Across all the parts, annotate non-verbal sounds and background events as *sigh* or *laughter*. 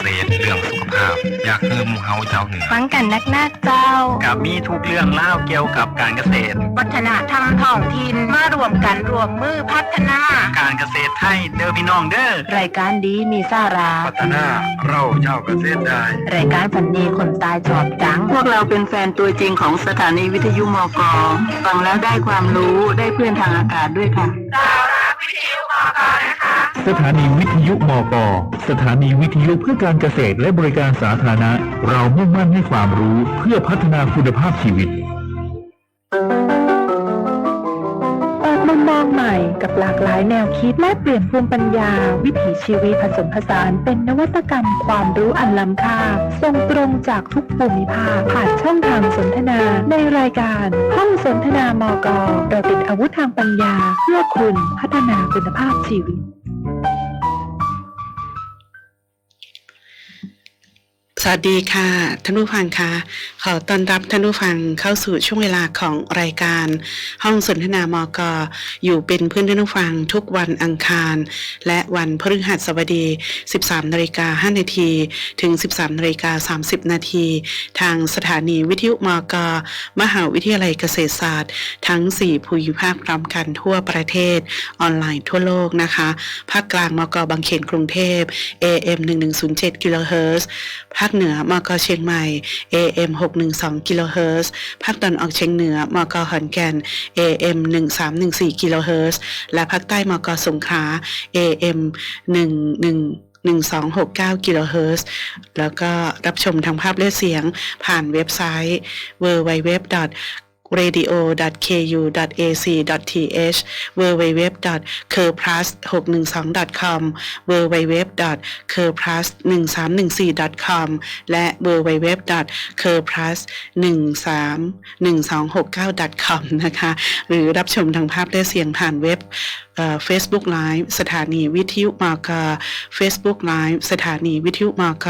เศษเรื่องสุขภาพ อยากเฮือหมูเฮาเจ้าเหนือฟังกันนักหน้าเจ้า กับมีทุกเรื่องเล่าวเกี่ยวกับการเกษตร วัฒนธรรมท้องถิ่นมารวมกันรวมมือพัฒนา การเกษตรไทยเด้อพี่น้องเด้อรายการดีมีสาระพัฒนาเราเจ้าเกษตรได้รายการฝันดีคนตายชอบจัง พวกเราเป็นแฟนตัวจริงของสถานีวิทยุมกฟังแล้วได้ความรู้ได้เพื่อนทางอากาศด้วยค่ะสถานีวิท ยุมกสถานีวิทยุเพื่อการเกษตรและบริการสาธารณะ เรามุ่งมั่นให้ความรู้เพื่อพัฒนาคุณภาพชีวิต เปิดมุมมองใหม่กับหลากหลายแนวคิดและเปลี่ยนภูมิปัญญา วิถีชีวิตผสมผสานเป็นนวัตกรรมความรู้อันล้ำค่าส่งตรงจากทุกภูมิภาคผ่านช่องทางสนทนา ในรายการห้องสนทนามกเราติดอาวุธทางปัญญา เพื่อคุณพัฒนาคุณภาพชีวิต สวัสดีค่ะ ท่านผู้ฟังคะขอต้อนรับท่านผู้ฟังเข้าสู่ช่วงเวลาของรายการ ห้องสนทนามกอยู่เป็นเพื่อนท่านผู้ฟังทุกวันอังคาร และวันพฤหัสบดี 13นาฬิกา5นาทีถึง 13นาฬิกา30นาทีทางสถานีวิทยุมกมหาวิทยาลัยเกษตรศาสตร์ ทั้ง 4 ภูมิภาคพร้อมกันทั่วประเทศออนไลน์ทั่วโลกนะคะภาคกลางมกบางเขนกรุงเทพ AM 1107กิโลเฮิรตซ์ภาคเหนือมกเชียงใหม่ AM 612กิโลเฮิรตซ์ภาคตอนออกเชียงเหนือมกขอนแก่น AM 1314กิโลเฮิรตซ์และภาคใต้มกสงขลา AM 11 1269กิโลเฮิรตซ์แล้วก็รับชมทางภาพและเสียงผ่านเว็บไซต์ www radio.ku.ac.th www.kerplus612.com www.kerplus1314.com และ www.kerplus131269.com นะคะ หรือรับชมทางภาพและเสียงผ่านเว็บ Facebook Live สถานีวิทยุมาก Facebook Live สถานีวิทยุมาก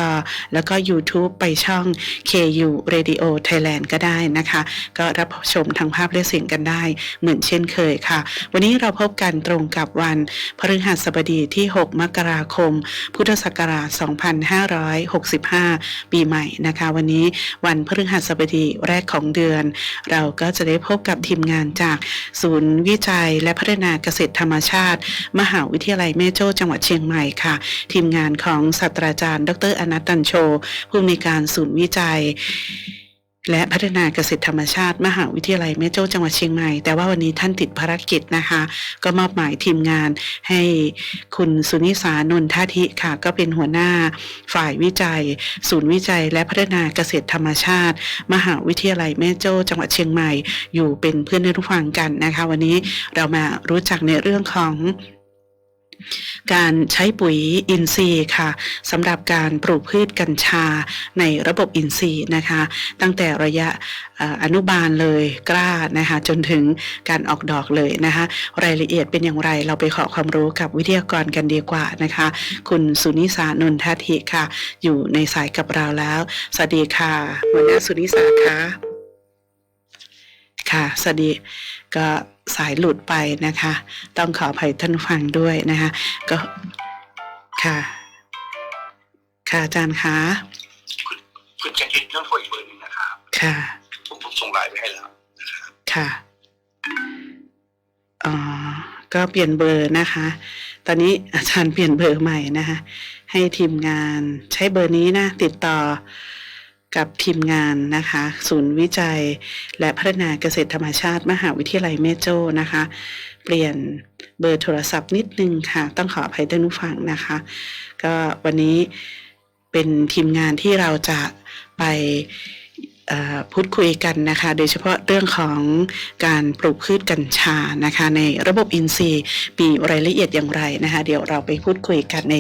แล้วก็ YouTube ไปช่อง KU Radio Thailand ก็ได้นะคะ ก็รับชมทางภาพและเสียงกันได้ เหมือนเช่นเคยค่ะ วันนี้เราพบกันตรงกับวันพฤหัสบดีที่ 6 มกราคม พุทธศักราช 2565 ปีใหม่นะคะ วันนี้วันพฤหัสบดีแรกของเดือน เราก็จะได้พบกับทีมงานจากศูนย์วิจัยและพัฒนาเกษตรธรรมชาติ มหาวิทยาลัยแม่โจ้จังหวัดเชียงใหม่ค่ะ ทีมงานของศาสตราจารย์ ดรอนัตตันโช ผู้อำนวยการศูนย์วิจัย และพัฒนาเกษตรธรรมชาติ มหาวิทยาลัยแม่โจ้จังหวัดเชียงใหม่ แต่ว่าวันนี้ท่านติดภารกิจนะคะ ก็มอบหมายทีมงานให้คุณสุนิสานนทาธิค่ะ ก็เป็นหัวหน้าฝ่ายวิจัย ศูนย์วิจัย และพัฒนาเกษตรธรรมชาติ มหาวิทยาลัยแม่โจ้จังหวัดเชียงใหม่ อยู่เป็นเพื่อนผู้ฟังกันนะคะ วันนี้เรามารู้จักในเรื่องของ การใช้ปุ๋ยอินทรีย์ค่ะสำหรับการปลูกพืชกัญชาในระบบอินทรีย์นะคะ ตั้งแต่ระยะเอ่ออนุบาลเลยกล้านะคะจนถึงการออกดอกเลยนะคะ รายละเอียดเป็นอย่างไรเราไปขอความรู้กับวิทยากรกันดีกว่านะคะ คุณสุนิสานนทธิค่ะ อยู่ในสายกับเราแล้ว สวัสดีค่ะหัวหน้าสุนิสาค่ะค่ะสวัสดีก็ สายหลุดไปนะคะ ต้องขออภัยท่านผู้ฟังด้วยนะคะ ก็ค่ะ ค่ะอาจารย์คะคุณจะคิดเรื่องโทรอีกเบอร์หนึ่งนะครับค่ะ ผมผมส่งไลน์ไปให้แล้วค่ะอ๋อก็เปลี่ยนเบอร์นะคะ ตอนนี้อาจารย์เปลี่ยนเบอร์ใหม่นะคะ ให้ทีมงานใช้เบอร์นี้นะ ติดต่อ กับทีมงานนะคะ ศูนย์วิจัย และพัฒนาเกษตรธรรมชาติ มหาวิทยาลัยแม่โจ้นะคะ เปลี่ยนเบอร์โทรศัพท์นิดนึงค่ะ ต้องขออภัยท่านผู้ฟังนะคะ ก็วันนี้เป็นทีมงานที่เราจะไป พูดคุยกันนะคะ โดยเฉพาะเรื่องของการปลูกพืชกัญชานะคะ ในระบบอินทรีย์มีรายละเอียดอย่างไรนะคะ เดี๋ยวเราไปพูดคุยกันใน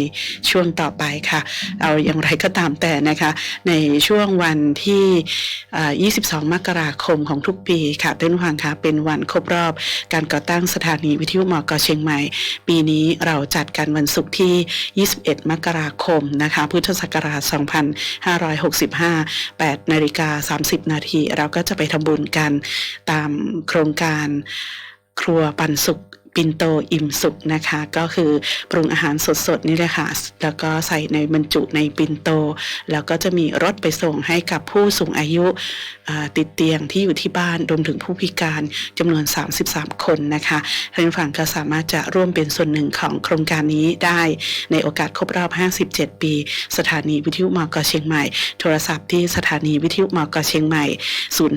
ช่วงต่อไปค่ะ เอาอย่างไรก็ตามแต่นะคะ ในช่วงวันที่ 22 มกราคมของทุกปีค่ะท่านผู้ฟังคะเป็นวันครบรอบการก่อตั้งสถานีวิทยุมอกเชียงใหม่ ปีนี้เราจัดกันวันศุกร์ที่ 21 มกราคมนะคะ พุทธศักราช 2565 8นาฬิกา30 นาที เราก็จะไปทำบุญกันตามโครงการครัวปันสุข ปินโตอิ่มสุกนะคะ ก็คือปรุงอาหารสดๆนี่แหละค่ะ แล้วก็ใส่ในบรรจุในปินโต แล้วก็จะมีรถไปส่งให้กับผู้สูงอายุติดเตียงที่อยู่ที่บ้านรวมถึงผู้พิการจำนวน 33 คนนะคะท่านผู้ฟังก็สามารถจะร่วมเป็นส่วนหนึ่งของโครงการนี้ได้ในโอกาสครบรอบ 57 ปี สถานีวิทยุมกเชียงใหม่ โทรศัพท์ที่สถานีวิทยุมกเชียงใหม่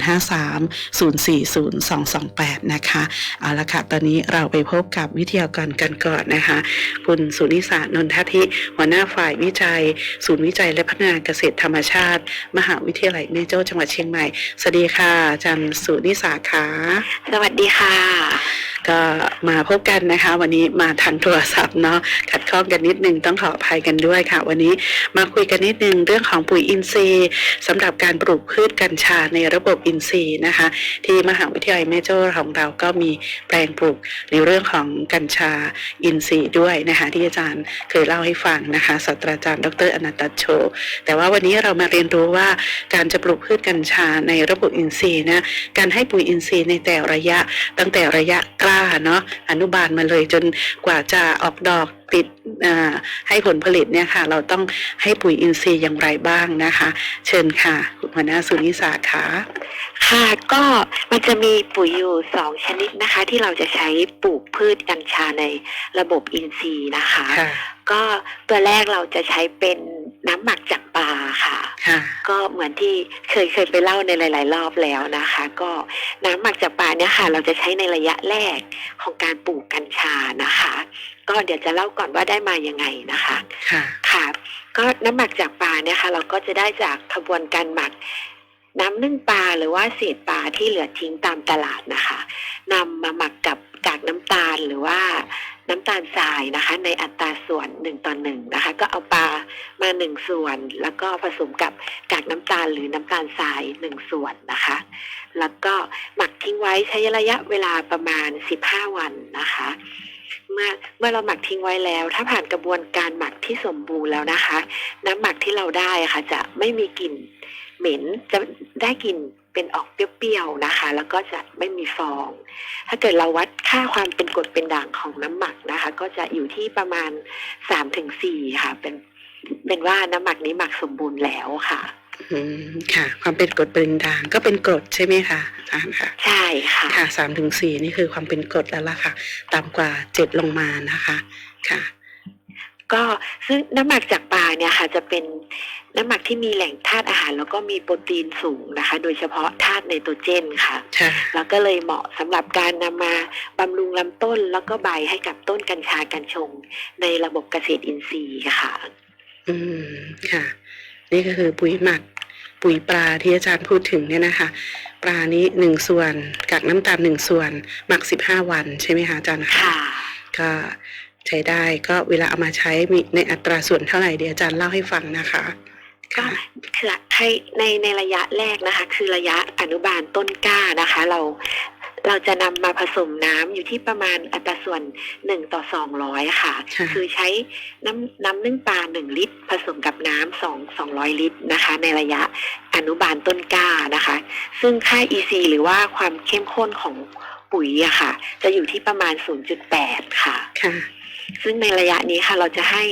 053 040 228 นะคะเอาละค่ะตอนนี้เราไปพบกับวิทยากรกันก่อนนะคะ คุณสุนิสานนทธิ หัวหน้าฝ่ายวิจัย ศูนย์วิจัยและพัฒนาเกษตรธรรมชาติ มหาวิทยาลัยแม่โจ้จังหวัดเชียงใหม่ สวัสดีค่ะอาจารย์สุนิสาค่ะสวัสดีค่ะ ก็มาพบกันนะคะ วันนี้มาทางโทรศัพท์เนาะขัดข้องกันนิดนึงต้องขออภัยกันด้วยค่ะ วันนี้มาคุยกันนิดนึงเรื่องของปุ๋ยอินทรีย์สำหรับการปลูกพืชกัญชาในระบบอินทรีย์นะคะ ที่มหาวิทยาลัยแม่โจ้ของเราก็มีแปลงปลูกในเรื่องของกัญชาอินทรีย์ด้วยนะคะที่อาจารย์เคยเล่าให้ฟังนะคะศาสตราจารย์ ดรอนันตโช แต่ว่าวันนี้เรามาเรียนรู้ว่าการจะปลูกพืชกัญชาในระบบอินทรีย์นะการให้ปุ๋ยอินทรีย์ในแต่ระยะตั้งแต่ระยะกล้าเนาะอนุบาลมาเลยจนกว่าจะออกดอก ติดอ่าให้ผลผลิตเนี่ยค่ะ เราต้องให้ปุ๋ยอินทรีย์อย่างไรบ้างนะคะ เชิญค่ะคุณหัวหน้าสุนิสาค่ะค่ะก็มันจะมีปุ๋ยอยู่สองชนิดนะคะ ที่เราจะใช้ปลูกพืชกัญชาในระบบอินทรีย์นะคะค่ะก็ตัวแรกเราจะใช้เป็นน้ำหมักจากปลาค่ะค่ะ ก็เหมือนที่เคยเคยไปเล่าในหลาย ๆ รอบแล้วนะคะ ก็น้ำหมักจากปลาเนี่ยค่ะ เราจะใช้ในระยะแรกของการปลูกกัญชานะคะ ก็เดี๋ยวจะเล่าก่อนว่าได้มายังไงนะคะค่ะค่ะ ก็น้ำหมักจากปลาเนี่ยค่ะ เราก็จะได้จากขบวนการหมักน้ำนึ่งปลาหรือว่าเศษปลาที่เหลือทิ้งตามตลาดนะคะนำมาหมักกับกากน้ำตาลหรือว่าน้ำตาลทรายนะคะ ในอัตราส่วนหนึ่งต่อหนึ่งนะคะ ก็เอาปลามาหนึ่งส่วน แล้วก็ผสมกับกากน้ำตาลหรือน้ำตาลทรายหนึ่งส่วนนะคะ แล้วก็หมักทิ้งไว้ใช้ระยะเวลาประมาณ15วันนะคะ เมื่อเมื่อเราหมักทิ้งไว้แล้ว ถ้าผ่านกระบวนการหมักที่สมบูรณ์แล้วนะคะ น้ำหมักที่เราได้ค่ะ จะไม่มีกลิ่นเหม็นจะได้กลิ่นเป็นออกเปรี้ยวๆนะคะ แล้วก็จะไม่มีฟอง ถ้าเกิดเราวัดค่าความเป็นกรดเป็นด่างของน้ำหมักนะคะ ก็จะอยู่ที่ประมาณสามถึงสี่ค่ะ เป็นเป็นว่าน้ำหมักนี้หมักสมบูรณ์แล้วค่ะ อืมค่ะ ความเป็นกรดเป็นด่างก็เป็นกรดใช่ไหมคะอาจารย์ค่ะ ใช่ค่ะ ค่ะสามถึงสี่นี่คือความเป็นกรดแล้วล่ะค่ะ ต่ำกว่าเจ็ดลงมานะคะ ค่ะ ก็ซึ่งน้ำหมักจากปลาเนี่ยค่ะ จะเป็นน้ำหมักที่มีแหล่งธาตุอาหาร แล้วก็มีโปรตีนสูงนะคะ โดยเฉพาะธาตุไนโตรเจนค่ะ ค่ะ แล้วก็เลยเหมาะสำหรับการนำมาบำรุงลำต้นแล้วก็ใบให้กับต้นกัญชากัญชง ในระบบเกษตรอินทรีย์ค่ะ อืมค่ะ นี่ก็คือปุ๋ยหมัก ปุ๋ยปลาที่อาจารย์พูดถึงเนี่ยนะคะ ปลานี้หนึ่งส่วนกากน้ำตาลหนึ่งส่วน หมักสิบห้าวันใช่ไหมคะอาจารย์ค่ะก็ใช้ได้ก็เวลาเอามาใช้มีในอัตราส่วนเท่าไหร่เดี๋ยวอาจารย์เล่าให้ฟังนะคะก็ค่ะคือให้ในในระยะแรกนะคะ คือระยะอนุบาลต้นกล้านะคะ เรา เราจะนำมาผสมน้ำอยู่ที่ประมาณอัตราส่วนหนึ่งต่อสองร้อยค่ะค่ะ คือใช้น้ำน้ำนึ่งปลาหนึ่งลิตร ผสมกับน้ำสองสองร้อยลิตรนะคะ ในระยะอนุบาลต้นกล้านะคะ ซึ่งค่า EC หรือว่าความเข้มข้นของปุ๋ยอะค่ะ จะอยู่ที่ประมาณ 0.8 ค่ะค่ะ ซึ่งในระยะนี้ค่ะเราจะให้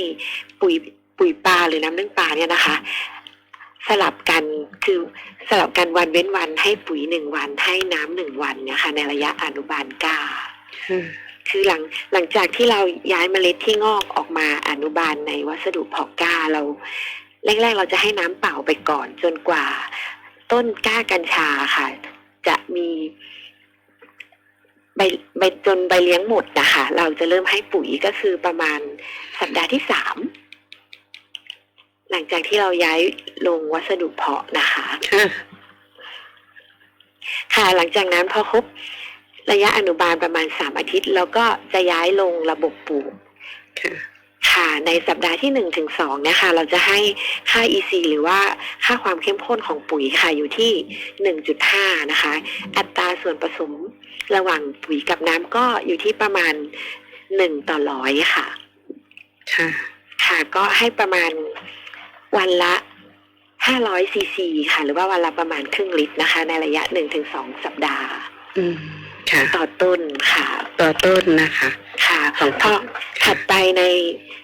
ปุ๋ยปุ๋ยปลาหรือน้ำนึ่งปลาเนี่ยนะคะ สลับกันคือสลับกันวันเว้นวันให้ปุ๋ยหนึ่งวันให้น้ำหนึ่งวันเนี่ยค่ะในระยะอนุบาลกล้าคือหลังหลังจากที่เราย้ายเมล็ดที่งอกออกมาอนุบาลในวัสดุเพาะกล้าเราแรกๆเราจะให้น้ำเปล่าไปก่อนจนกว่า ต้นกล้ากัญชาค่ะ จะมีใบใบจนใบเลี้ยงหมดนะคะ เราจะเริ่มให้ปุ๋ยก็คือประมาณสัปดาห์ที่สาม หลังจากที่เราย้ายลงวัสดุเพาะนะคะค่ะค่ะหลังจากนั้นพอครบระยะอนุบาลประมาณสามอาทิตย์ แล้วก็จะย้ายลงระบบปลูกค่ะค่ะ ในสัปดาห์ที่หนึ่งถึงสองนะคะ เราจะให้ค่า EC หรือว่าค่าความเข้มข้นของปุ๋ยค่ะอยู่ที่หนึ่งจุดห้านะคะ อัตราส่วนผสมระหว่างปุ๋ยกับน้ำก็อยู่ที่ประมาณหนึ่งต่อร้อยค่ะ ค่ะ ค่ะก็ให้ประมาณ วันละห้าร้อยซีซีค่ะ หรือว่าวันละประมาณครึ่งลิตรนะคะ ในระยะหนึ่งถึงสองสัปดาห์อืมค่ะ ต่อต้นค่ะ ต่อต้นนะคะ ค่ะของพอถัดไปใน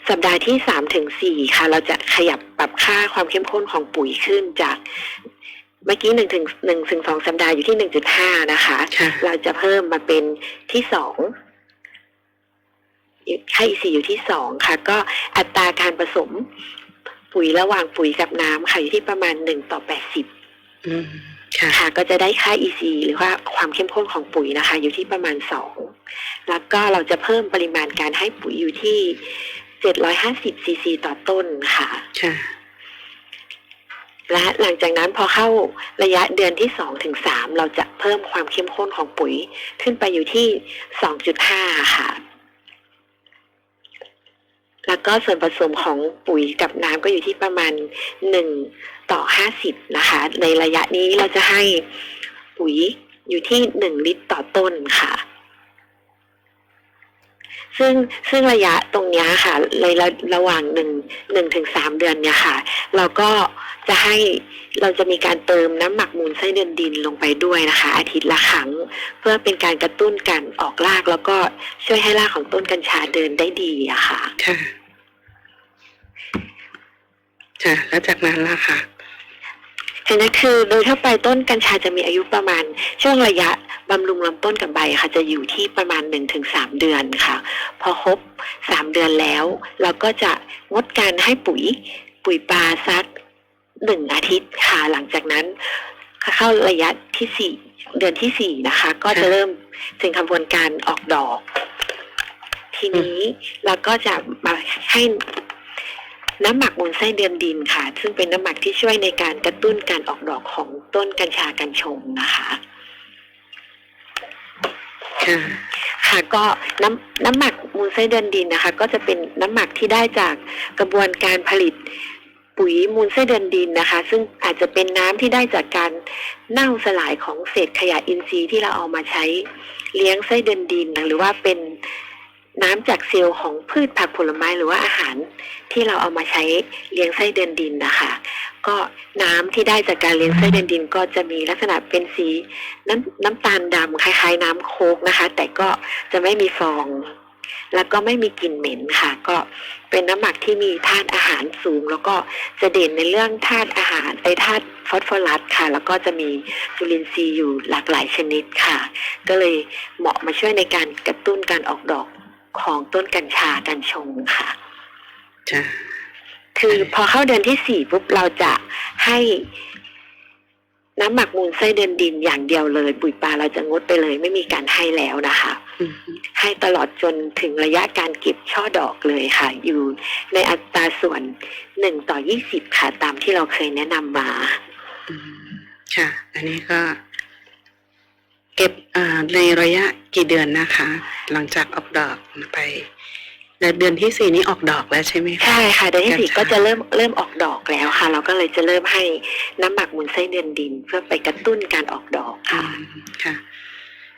สัปดาห์ที่สามถึงสี่ค่ะ เราจะขยับปรับค่าความเข้มข้นของปุ๋ยขึ้นจากเมื่อกี้หนึ่งถึงหนึ่งถึงสองสัปดาห์อยู่ที่หนึ่งจุดห้านะคะค่ะเราจะเพิ่มมาเป็นที่สองค่า EC อยู่ที่สองค่ะ ก็อัตราการผสม ปุ๋ยระหว่างปุ๋ยกับน้ำค่ะอยู่ที่ประมาณหนึ่งต่อแปดสิบอืมค่ะค่ะก็จะได้ค่า EC หรือว่าความเข้มข้นของปุ๋ยนะคะ อยู่ที่ประมาณสองแล้วก็เราจะเพิ่มปริมาณการให้ปุ๋ยอยู่ที่เจ็ดร้อยห้าสิบซีซีต่อต้นค่ะค่ะและหลังจากนั้นพอเข้าระยะเดือนที่สองถึงสามเราจะเพิ่มความเข้มข้นของปุ๋ยขึ้นไปอยู่ที่สองจุดห้าค่ะ แล้วก็ส่วนผสมของปุ๋ยกับน้ำก็อยู่ที่ประมาณหนึ่งต่อห้าสิบนะคะ ในระยะนี้เราจะให้ปุ๋ยอยู่ที่หนึ่งลิตรต่อต้นค่ะ ซึ่งซึ่งระยะตรงเนี้ยค่ะในระระหว่างหนึ่งหนึ่งถึงสามเดือนเนี่ยค่ะ เราก็จะให้เราจะมีการเติมน้ำหมักมูลไส้เดือนดินลงไปด้วยนะคะ อาทิตย์ละครั้ง เพื่อเป็นการกระตุ้นการออกราก แล้วก็ช่วยให้รากของต้นกัญชาเดินได้ดีอะค่ะค่ะค่ะ แล้วจากนั้นล่ะค่ะฉะนั้นคือโดยทั่วไปต้นกัญชาจะมีอายุประมาณช่วงระยะ บำรุงลำต้นกับใบค่ะจะอยู่ที่ประมาณหนึ่งถึงสามเดือนค่ะ พอครบสามเดือนแล้ว เราก็จะงดการให้ปุ๋ยปุ๋ยปลาสักหนึ่งอาทิตย์ค่ะ หลังจากนั้นเข้าระยะที่สี่เดือนที่สี่นะคะ ก็จะเริ่มถึงกระบวนการออกดอก ทีนี้เราก็จะมาให้น้ำหมักมูลไส้เดือนดินค่ะ ซึ่งเป็นน้ำหมักที่ช่วยในการกระตุ้นการออกดอกของต้นกัญชากัญชงนะคะค่ะ ค่ะก็น้ำน้ำหมักมูลไส้เดือนดินนะคะ ก็จะเป็นน้ำหมักที่ได้จากกระบวนการผลิตปุ๋ยมูลไส้เดือนดินนะคะ ซึ่งอาจจะเป็นน้ำที่ได้จากการเน่าสลายของเศษขยะอินทรีย์ที่เราเอามาใช้เลี้ยงไส้เดือนดินหรือว่าเป็น น้ำจากเซลล์ของพืชผักผลไม้หรือว่าอาหาร ที่เราเอามาใช้เลี้ยงไส้เดือนดินนะคะ ก็น้ำที่ได้จากการเลี้ยงไส้เดือนดิน ก็จะมีลักษณะเป็นสีน้ำน้ำตาลดำคล้าย ๆ น้ำโคกนะคะ แต่ก็จะไม่มีฟอง แล้วก็ไม่มีกลิ่นเหม็นค่ะ ก็เป็นน้ำหมักที่มีธาตุอาหารสูง แล้วก็จะเด่นในเรื่องธาตุอาหารไอธาตุฟอสฟอรัสค่ะ แล้วก็จะมีจุลินทรีย์อยู่หลากหลายชนิดค่ะ ก็เลยเหมาะมาช่วยในการกระตุ้นการออกดอก ของต้นกัญชากัญชงค่ะจ้ะคือพอเข้าเดือนที่สี่ปุ๊บเราจะให้น้ำหมักมูลไส้เดือนดินอย่างเดียวเลย ปุ๋ยปลาเราจะงดไปเลย ไม่มีการให้แล้วนะคะอืมให้ตลอดจนถึงระยะการเก็บช่อดอกเลยค่ะ อยู่ในอัตราส่วนหนึ่งต่อยี่สิบค่ะ ตามที่เราเคยแนะนำมาอืมค่ะ อันนี้ก็ เก็บอ่าในระยะกี่เดือนนะคะ หลังจากออกดอกไปแต่เดือนที่สี่นี้ออกดอกแล้วใช่ไหมคะใช่ค่ะเดือนที่สี่กัญชาก็จะเริ่มเริ่มออกดอกแล้วค่ะ เราก็เลยจะเริ่มให้น้ำหมักมูลไส้เดือนดิน เพื่อไปกระตุ้นการออกดอกอืค่ะมค่ะ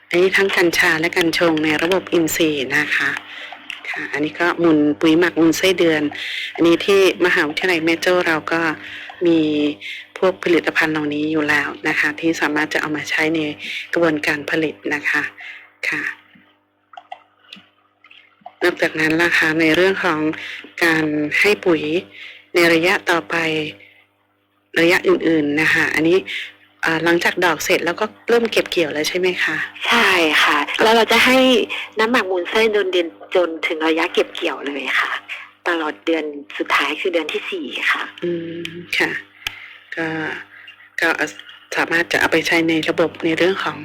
อันนี้ทั้งกัญชาและกัญชงในระบบอินทรีย์นะคะ ค่ะ อันนี้ก็มูลปุ๋ยหมักมูลไส้เดือน อันนี้ที่มหาวิทยาลัยแม่โจ้เราก็มี พวกผลิตภัณฑ์เหล่านี้อยู่แล้วนะคะ ที่สามารถจะเอามาใช้ในกระบวนการผลิตนะคะค่ะนอกจากนั้นราคาในเรื่องของการให้ปุ๋ยในระยะต่อไประยะอื่น ๆนะคะอันนี้อ่าหลังจากดอกเสร็จแล้วก็เริ่มเก็บเกี่ยวแล้วใช่ไหมคะ ใช่ค่ะ แล้วเราจะให้น้ำหมักมูลไส้เดือนดินจนถึงระยะเก็บเกี่ยวเลยค่ะ ตลอดเดือนสุดท้ายคือเดือนที่สี่ค่ะ อืมค่ะ ก็ก็สามารถจะเอาไปใช้ในระบบในเรื่องของ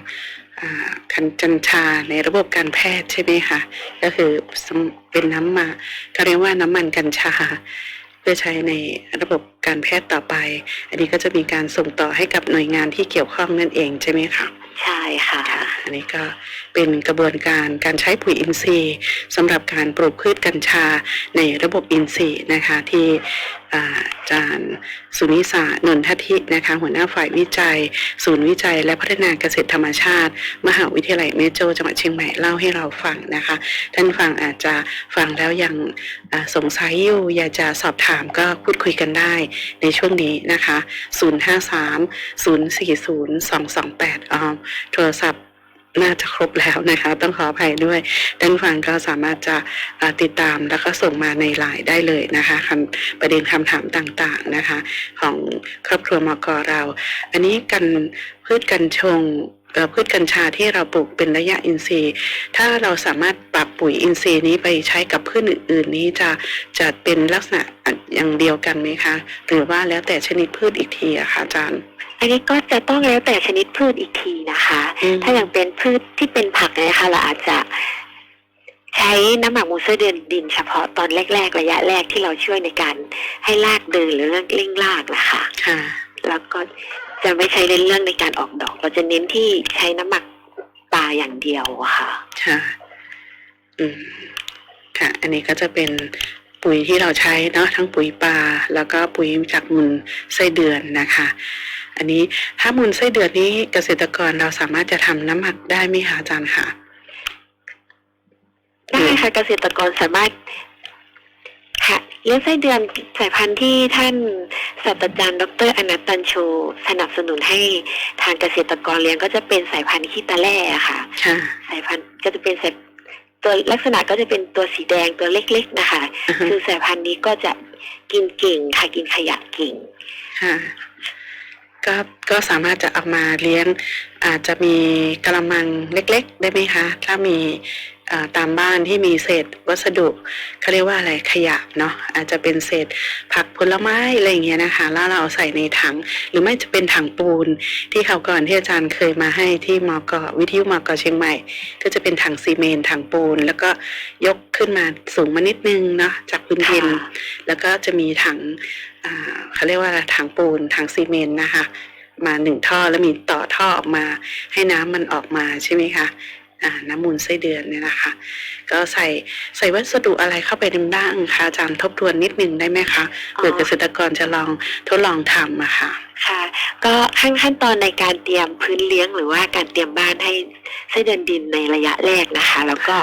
อ่าคันจัญชาในระบบการแพทย์ใช่ไหมคะก็คือสำเป็นน้ำมาก็เรียกว่าน้ำมันกัญชา เพื่อใช้ในระบบการแพทย์ต่อไป อันนี้ก็จะมีการส่งต่อให้กับหน่วยงานที่เกี่ยวข้องนั่นเองใช่ไหมคะใช่ค่ะค่ะอันนี้ก็เป็นกระบวนการการใช้ปุ๋ยอินทรีย์สำหรับการปลูกพืชกัญชาในระบบอินทรีย์นะคะที่ อาจารย์ สุนิสานนทธินะคะ หัวหน้าฝ่ายวิจัย ศูนย์วิจัย และพัฒนาเกษตรธรรมชาติ มหาวิทยาลัยเมโจจังหวัดเชียงใหม่เล่าให้เราฟังนะคะ ท่านฟังอาจจะฟังแล้วยังสงสัยอยู่อยากจะสอบถามก็พูดคุยกันได้ในช่วงนี้นะคะ 053 040 228ออโทรศัพท์ น่าจะครบแล้วนะคะ ต้องขออภัยด้วยท่านฟังก็สามารถจะติดตามแล้วก็ส่งมาในไลน์ได้เลยนะคะคำประเด็นคำถามต่างๆนะคะ ของครอบครัวมกเรา อันนี้กันพืชกันชง พืชกัญชาที่เราปลูกเป็นระยะอินทรีย์ ถ้าเราสามารถปรับปุ๋ยอินทรีย์นี้ไปใช้กับพืชอื่น ๆ นี้จะจะเป็นลักษณะอย่างเดียวกันไหมคะ หรือว่าแล้วแต่ชนิดพืชอีกทีอะคะอาจารย์อันนี้ก็จะต้องแล้วแต่ชนิดพืชอีกทีนะคะอืมถ้าอย่างเป็นพืชที่เป็นผักเนยนะคะเราอาจจะใช้น้ำหมักมูลไส้เดือนดินเฉพาะตอนแรก ๆ ระยะแรกที่เราช่วยในการให้รากเดินหรือเรื่องเร่งรากนะคะ ค่ะ แล้วก็ จะไม่ใช้ในเรื่องในการออกดอก เราจะเน้นที่ใช้น้ำหมักปลาอย่างเดียวอะค่ะ ค่ะ อืม ค่ะ อันนี้ก็จะเป็นปุ๋ยที่เราใช้เนาะทั้งปุ๋ยปลาแล้วก็ปุ๋ยจากมูลไส้เดือนนะคะ อันนี้ถ้ามูลไส้เดือนนี้เกษตรกรเราสามารถจะทำน้ำหมักได้ไหมคะอาจารย์คะได้ค่ะเกษตรกรสามารถ ค่ะเลี้ยงไส้เดือนสายพันธุ์ที่ท่านศาสตราจารย์ ดรอนัตตันโช สนับสนุนให้ทางเกษตรกรเลี้ยงก็จะเป็นสายพันธุ์ขี้ตาแร่ค่ะค่ะ สายพันธุ์ก็จะเป็นสายตัวลักษณะก็จะเป็นตัวสีแดงตัวเล็ก ๆ นะคะอือฮึคือสายพันธุ์นี้ก็จะกินเก่งค่ะกินขยะเก่งค่ะก็ก็สามารถจะเอามาเลี้ยง อาจจะมีกระมังเล็ก ๆ ได้ไหมคะ ถ้ามีอ่า ตามบ้านที่มีเศษวัสดุเขาเรียกว่าอะไรขยะเนาะอาจจะเป็นเศษผักผลไม้อะไรอย่างเงี้ยนะคะ แล้วเราเอาใส่ในถัง หรือไม่จะเป็นถังปูน ที่เขาวก่อนที่อาจารย์เคยมาให้ที่มกวิทยุมกเชียงใหม่ ก็จะเป็นถังซีเมนต์ถังปูน แล้วก็ยกขึ้นมาสูงมานิดนึงเนาะจากพื้นดินค่ะแล้วก็จะมีถังอ่าเขาเรียกว่าอะไรถังปูนถังซีเมนต์นะคะมาหนึ่งท่อแล้วมีต่อท่อออกมา ให้น้ำมันออกมาใช่ไหมคะอ่า น้ำมูลไส้เดือนเนี่ยนะคะ ก็ใส่ใส่วัสดุอะไรเข้าไปในบ้างคะอาจารย์ทบทวนนิดนึงได้ไหมคะเผื่อเกษตรกรจะลองทดลองทำอะค่ะค่ะ ก็ขั้นขั้นตอนในการเตรียมพื้นเลี้ยงหรือว่าการเตรียมบ้านให้ไส้เดือนดินในระยะแรกนะคะ แล้วก็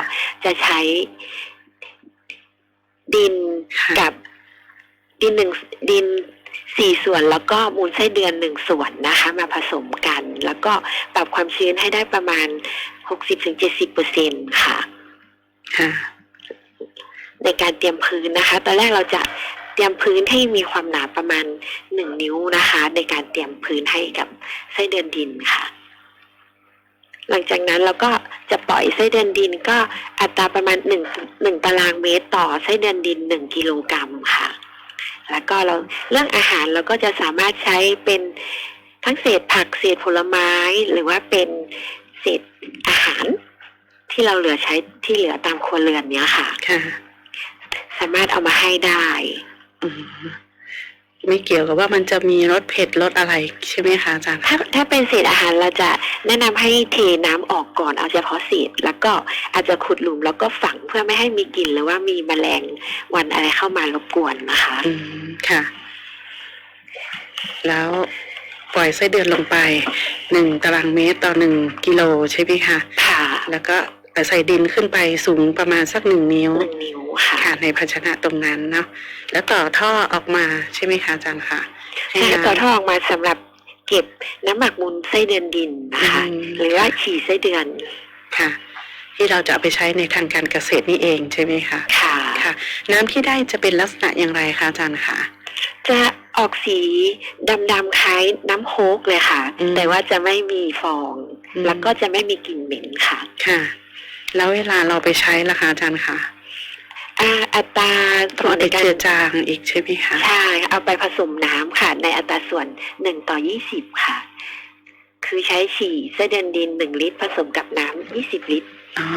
จะใช้ดินค่ะกับ ดินหนึ่งดินสี่ส่วนแล้วก็มูลไส้เดือนหนึ่งส่วนนะคะ มาผสมกัน แล้วก็ปรับความชื้นให้ได้ประมาณหกสิบถึงเจ็ดสิบเปอร์เซ็นค่ะ ค่ะ ในการเตรียมพื้นนะคะ ตอนแรกเราจะเตรียมพื้นให้มีความหนาประมาณหนึ่งนิ้วนะคะ ในการเตรียมพื้นให้กับไส้เดือนดินค่ะ หลังจากนั้นเราก็จะปล่อยไส้เดือนดินก็อัตราประมาณหนึ่งหนึ่งตารางเมตรต่อไส้เดือนดินหนึ่งกิโลกรัมค่ะ แล้วก็เราเรื่องอาหารเราก็จะสามารถใช้เป็นทั้งเศษผักเศษผลไม้หรือว่าเป็นเศษอาหารที่เราเหลือใช้ที่เหลือตามครัวเรือนเนี้ยค่ะ ค่ะ สามารถเอามาให้ได้อืม ไม่เกี่ยวกับว่ามันจะมีรสเผ็ดรสอะไรใช่ไหมคะอาจารย์ถ้าถ้าเป็นเศษอาหารเราจะแนะนำให้เทน้ำออกก่อนเอาเฉพาะเศษแล้วก็อาจจะขุดหลุมแล้วก็ฝังเพื่อไม่ให้มีกลิ่นหรือว่ามีแมลงวันอะไรเข้ามารบกวนนะคะอืมค่ะ แล้วปล่อยไส้เดือนลงไปหนึ่งตารางเมตรต่อหนึ่งกิโลใช่ไหมคะค่ะ แล้วก็ ใส่ดินขึ้นไปสูงประมาณสักหนึ่งนิ้วหนึ่งนิ้วค่ะค่ะ ในภาชนะตรงนั้นเนาะแล้วต่อท่อออกมาใช่ไหมคะอาจารย์คะให้ใช่น้ำต่อท่อออกมาสำหรับเก็บน้ำหมักมูลไส้เดือนดินนะคะอืมหรือว่าฉี่ไส้เดือนค่ะ ที่เราจะเอาไปใช้ในทางการเกษตรนี่เองใช่ไหมคะค่ะค่ะ น้ำที่ได้จะเป็นลักษณะอย่างไรคะอาจารย์คะจะออกสีดำๆคล้ายน้ำโคกเลยค่ะอืมแต่ว่าจะไม่มีฟองอืมแล้วก็จะไม่มีกลิ่นเหม็นค่ะ ค่ะ แล้วเวลาเราไปใช้ล่ะคะอาจารย์คะอ่าอัตราต้องเอาไปเจือจางอีกใช่ไหมคะใช่เอาไปผสมน้ำค่ะ ในอัตราส่วนหนึ่งต่อยี่สิบค่ะ คือใช้ฉี่ไส้เดือนดินหนึ่งลิตร ผสมกับน้ำยี่สิบลิตรอ๋อ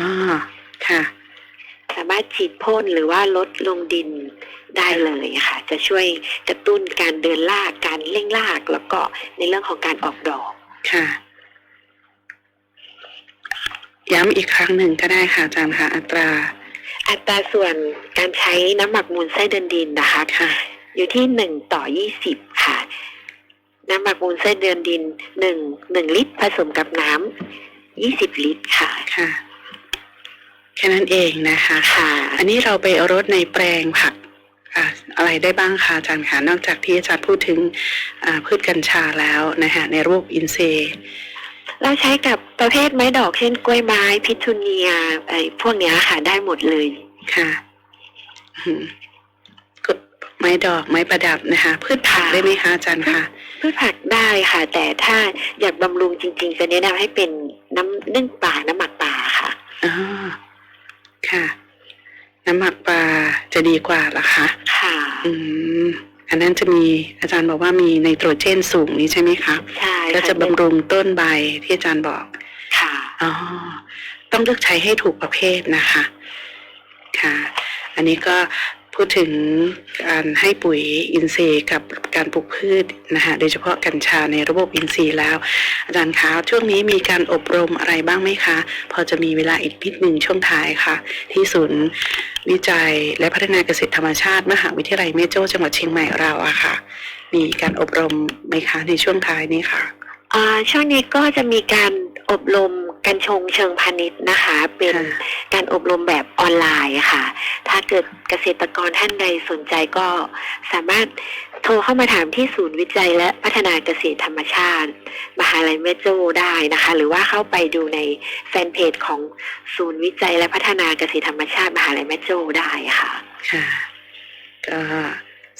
ค่ะ สามารถฉีดพ่นหรือว่าลดลงดินได้เลยค่ะ จะช่วยกระตุ้นการเดินลากการเร่งลากแล้วก็ในเรื่องของการออกดอกค่ะ ย้ำอีกครั้งหนึ่งก็ได้ค่ะอาจารย์คะอัตรา อัตราส่วนการใช้น้ำหมักมูลไส้เดือนดินนะคะค่ะ อยู่ที่หนึ่งต่อยี่สิบค่ะ น้ำหมักมูลไส้เดือนดินหนึ่งหนึ่งลิตรผสมกับน้ำยี่สิบลิตรค่ะ ค่ะ แค่นั้นเองนะคะ ค่ะ อันนี้เราไปรดในแปลงผักอะอะไรได้บ้างคะอาจารย์คะนอกจากที่อาจารย์พูดถึงอ่าพืชกัญชาแล้วนะคะในรูปอินทรี ย์เราใช้กับประเภทไม้ดอกเช่นกล้วยไม้พิทูเนียไอ้พวกเนี้ยค่ะ ได้หมดเลยค่ะอืมกดไม้ดอกไม้ประดับนะคะ พืชผักได้ไหมคะอาจารย์คะพืชผักได้ค่ะ แต่ถ้าอยากบำรุงจริงๆจะแนะนำให้เป็นน้ำนึ่งป่าน้ำหมักป่าค่ะอ๋อค่ะ น้ำหมักปลาจะดีกว่าเหรอคะ ค่ะ อืม อันนั้นจะมีอาจารย์บอกว่ามีไนโตรเจนสูงนี้ใช่ไหมคะใช่ก็ค่จะบำรุงต้นใบที่อาจารย์บอกค่ะอ๋อต้องเลือกใช้ให้ถูกประเภทนะคะ ค่ะ อันนี้ก็ พูดถึงการให้ปุ๋ยอินทรีย์กับการปลูกพืชนะคะโดยเฉพาะกัญชาในระบบอินทรีย์แล้ว อาจารย์คะช่วงนี้มีการอบรมอะไรบ้างไหมคะ พอจะมีเวลาอีกนิดหนึ่งช่วงท้ายค่ะ ที่ศูนย์วิจัยและพัฒนาเกษตรธรรมชาติ มหาวิทยาลัยแม่โจ้จังหวัดเชียงใหม่เราอะค่ะ มีการอบรมไหมคะในช่วงท้ายนี้ค่ะอ่าช่วงนี้ก็จะมีการอบรม กัญชงเชิงพาณิชย์นะคะ เป็นค่ะการอบรมแบบออนไลน์ค่ะ ถ้าเกิดเกษตรกรท่านใดสนใจก็สามารถโทรเข้ามาถามที่ศูนย์วิจัยและพัฒนาเกษตรธรรมชาติ มหาลัยแม่โจ้ได้นะคะ หรือว่าเข้าไปดูในแฟนเพจของศูนย์วิจัยและพัฒนาเกษตรธรรมชาติ มหาลัยแม่โจ้ได้ค่ะ ค่ะก็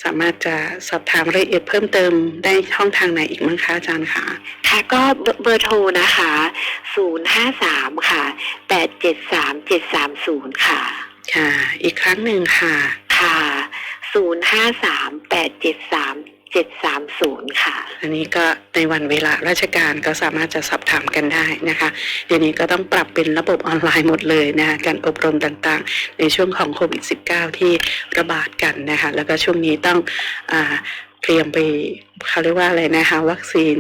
สามารถจะสอบถามรายละเอียดเพิ่มเติมได้ช่องทางไหนอีกมั้งคะอาจารย์คะค่ะก็เบอร์เบอร์โทรนะคะ 053 ค่ะ 873 730 ค่ะ ค่ะ อีกครั้งหนึ่งค่ะ ค่ะ 053 873 730 ค่ะ อันนี้ก็ในวันเวลาราชการก็สามารถจะสอบถามกันได้นะคะ เดี๋ยวนี้ก็ต้องปรับเป็นระบบออนไลน์หมดเลยนะคะการอบรมต่างๆ ในช่วงของโควิด -19 ที่ระบาดกันนะคะ แล้วก็ช่วงนี้ต้องอเตรียมไปเขาเรียกว่าอะไรนะคะ วัคซีน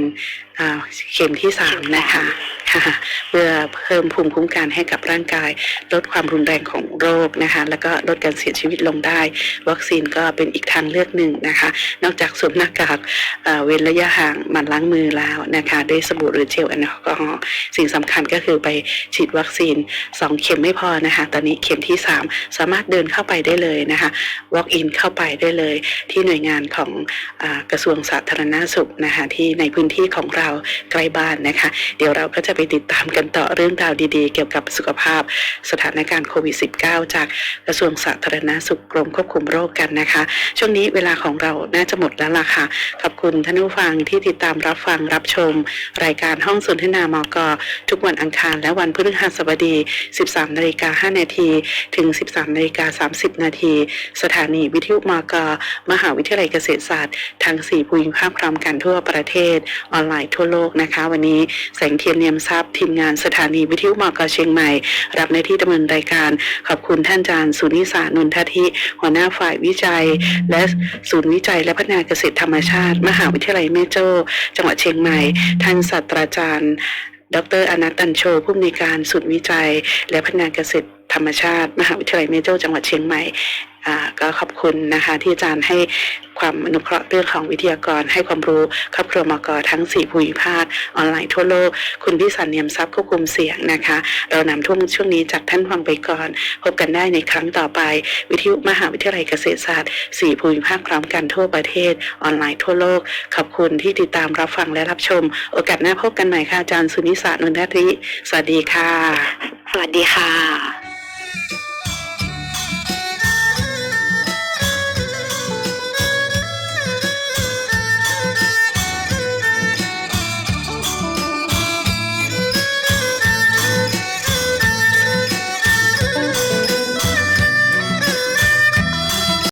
เข็มที่สามนะคะ ค่ะเพื่อเพิ่มภูมิคุ้มกันให้กับร่างกาย ลดความรุนแรงของโรคนะคะ แล้วก็ลดการเสียชีวิตลงได้ วัคซีนก็เป็นอีกทางเลือกหนึ่งนะคะ นอกจากสวมหน้ากากเว้นระยะห่างมันล้างมือแล้วนะคะด้วยสบู่หรือเจลแอลกอฮอล์สิ่งสำคัญก็คือไปฉีดวัคซีน 2 เข็มไม่พอนะคะ ตอนนี้เข็มที่ 3 สามารถเดินเข้าไปได้เลยนะคะ walk in เข้าไปได้เลยที่หน่วยงานของอกระทรวงสาธารณาสุขนะคะที่ในพื้นที่ของเราใกล้บ้านนะคะ เดี๋ยวเราก็จะไปติดตามกันต่อเรื่องราวดีๆ เกี่ยวกับสุขภาพสถานการณ์โควิด -19 จากกระทรวงสาธารณาสุขกรมควบคุมโรคกันนะคะ ช่วงนี้เวลาของเราน่าจะหมดแล้วล่ะค่ะ ขอบคุณท่านผู้ฟังที่ติดตามรับฟังรับชม รายการห้องสนทนามก ทุกวันอังคารและวันพฤหัสบดี 13นาฬิกา5นาทีถึง 13นาฬิกา30นาทีสถานีวิทยุมก มหาวิทยาลัยเกษตรศาสตร์ทั้ง4ภูมิภาคพร้อมกันทั่วประเทศออนไลน์ทั่วโลกนะคะ วันนี้แสงเทียนเนียมครับ ทีมงานสถานีวิทยุมอกเชียงใหม่ รับในที่ดำเนินรายการ ขอบคุณท่านอาจารย์สุนิสานนทธิ หัวหน้าฝ่ายวิจัย และศูนย์วิจัยและพัฒนาเกษตรธรรมชาติ มหาวิทยาลัยแม่โจ้จังหวัดเชียงใหม่ ท่านศาสตราจารย์ ดรอนัตตันโชผู้อำนวยการศูนย์วิจัย และพัฒนาเกษตร ธรรมชาติ มหาวิทยาลัยแม่โจ้จังหวัดเชียงใหม่ก็ขอบคุณนะคะที่อาจารย์ให้ความอนุเคราะห์เรื่องของวิทยากร ให้ความรู้ครอบครัวมกทั้ง 4 ภูมิภาคออนไลน์ทั่วโลก คุณพิสันเนียมทรัพย์ควบคุมเสียงนะคะ เรานำทุ่งช่วงนี้จากท่านฟังไปก่อน พบกันได้ในครั้งต่อไป วิทยุมหาวิทยาลัยเกษตรศาสตร์ 4 ภูมิภาคพร้อมกันทั่วประเทศออนไลน์ทั่วโลก ขอบคุณที่ติดตามรับฟังและรับชม โอกาสหน้าพบกันใหม่ค่ะอาจารย์สุนิสานนทธิสวัสดีค่ะ สวัสดีค่ะ Yeah. *laughs*